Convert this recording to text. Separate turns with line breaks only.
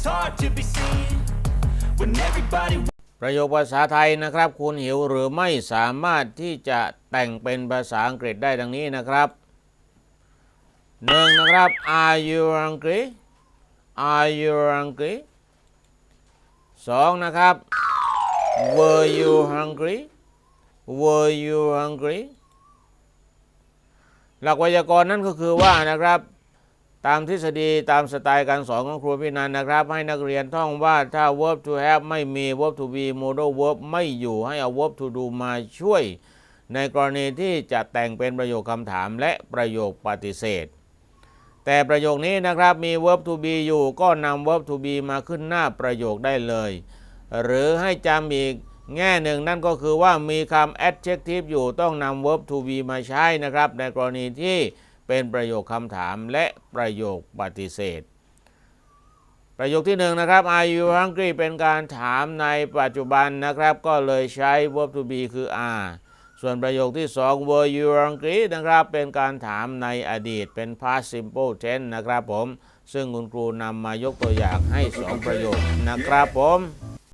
it's hard to be seen when everybody
ประโยคภาษาไทยนะครับ คุณหิวหรือไม่สามารถที่จะแต่งเป็นภาษาอังกฤษได้ดังนี้นะครับหนึ่งนะครับ Are you hungry Are you hungry สองนะครับ Were you hungry Were you hungry หลักไวยากรณ์นั่นก็คือว่านะครับ ตามทฤษฎีตามสไตล์การสอนของครูพี่นันนะครับ ให้นักเรียนท่องว่าถ้า verb to have ไม่มี verb to be modal verb ไม่อยู่ให้เอา verb to do มาช่วย ในกรณีที่จะแต่งเป็นประโยคคำถามและประโยคปฏิเสธ แต่ประโยคนี้นะครับมี verb to be อยู่ก็นำ verb to be มาขึ้นหน้าประโยคได้เลย หรือให้จำอีกแง่หนึ่งนั่นก็คือว่ามีคำ adjective อยู่ต้องนำ verb to be มาใช้นะครับ ในกรณีที่ เป็นประโยคคำถามและประโยคปฏิเสธ ประโยคที่หนึ่งนะครับ Are you hungry เป็นการถามในปัจจุบันนะครับ ก็เลยใช้ verb to be คือ are ส่วนประโยคที่สอง Were you hungry นะครับ เป็นการถามในอดีตเป็น past simple tense นะครับผม ซึ่งคุณครูนำมายกตัวอย่างให้สองประโยคนะครับผม